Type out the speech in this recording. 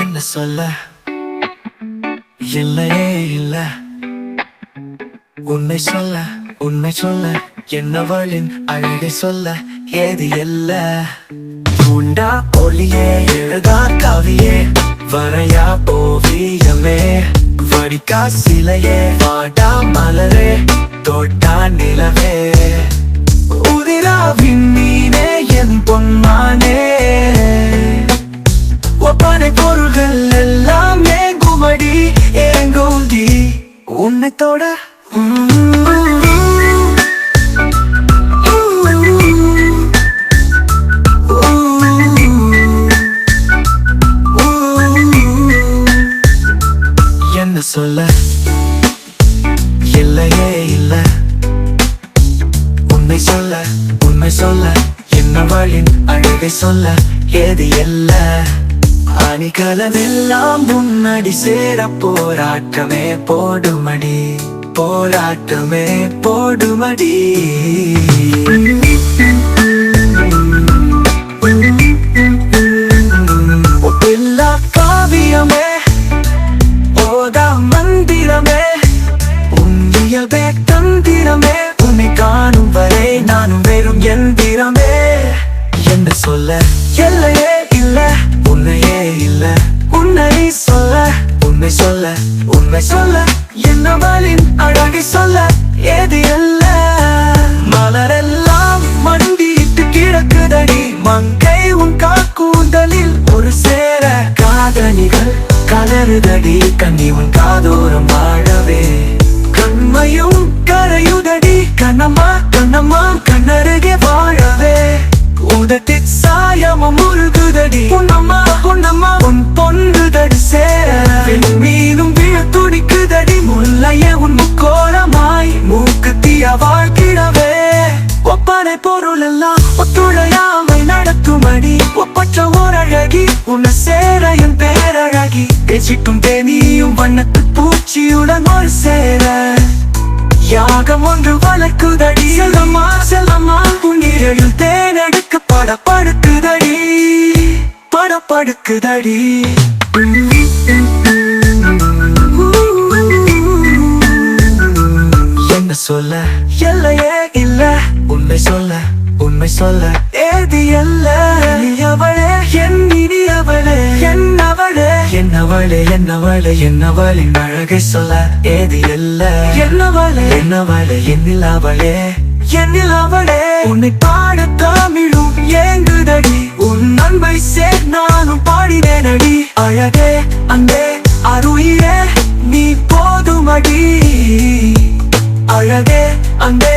என்ன சொல்ல? இல்லையே இல்ல. உன்னை சொல்ல உன்னை சொல்ல என்னவளின் அழகை சொல்ல ஏது இல்ல உண்டா ஒளியே எழுதா கவியே வரையா ஓவியமே வடிக்கா சிலையே பாட மலரே தோட்டா நிலவே உதிராவின் நீனே என் பொன்மானே ஒப்பானை பொருள்கள் எல்லாமே குமடி ஏங்கோதி உன்னை தொட என்ன சொல்ல இல்லையே இல்ல. உண்மை சொல்ல உண்மை சொல்ல என்னவளின் அழகை சொல்ல ஏது இல்ல. அணிகலமெல்லாம் முன்னாடி சேர போராட்டமே போடுமடி போராட்டமே போடுமடி. தந்திரமே உன்னை காணும் வரை நானும் வெறும் எந்திரமே. என்று சொல்ல எல்லையே இல்ல உன்னையே இல்ல. உன்னை சொல்ல உண்மை சொல்ல உண்மை சொல்ல. என்னவளின் அழகை சொல்ல ஏது இல்ல மலரெல்லாம் மண்டிட்டு கிடக்குதடி மங்கை உன் காக்கூந்தலில் ஒரு சேர. காதணிகள் கலருதடி கண்ணி உன் காதோரமா உதட்டில் சாயமும் முருகுதடி உன் அம்மா உன் அம்மா உன் பொண்ணுதடி சேர. மீனும் விழ துடிக்குதடி முல்லைய உன் முக்கோணமாய் மூக்கு தீய வாழ்க்கிடவே ஒப்பனை பொருள் எல்லாம் ஒத்துழையாமை நடத்துமடி. ஒப்பற்ற ஓரழகி உன்னை சேர என் பேரழகி. பேசிட்டும் தேனியும் வண்ணத்து பூச்சியுடன் ஒரு சேர யாகம் ஒன்று வளர்க்குதடி. செல்லம்மா செல்லம்மா புண்ணியரில் தேனெடுக்க படப்படுக்குதடி படப்படுக்குதடி. என்ன சொல்ல? எல்லையே இல்ல. உண்மை சொல்ல உண்மை சொல்ல. ஏது அல்ல என்னவளே என்னவளே என்னவளின் அழகை சொல்ல ஏது அல்ல என்னவளே? என்னவளே என்னில் அவளே என்னில் அவளே உன்னை பாட தமிழும் ஏங்குதடி. உன் அன்பை சேர் நானும் பாடினேனடி. அழகே அன்பே அருயிரே நீ போதுமடி. அழகே அன்பே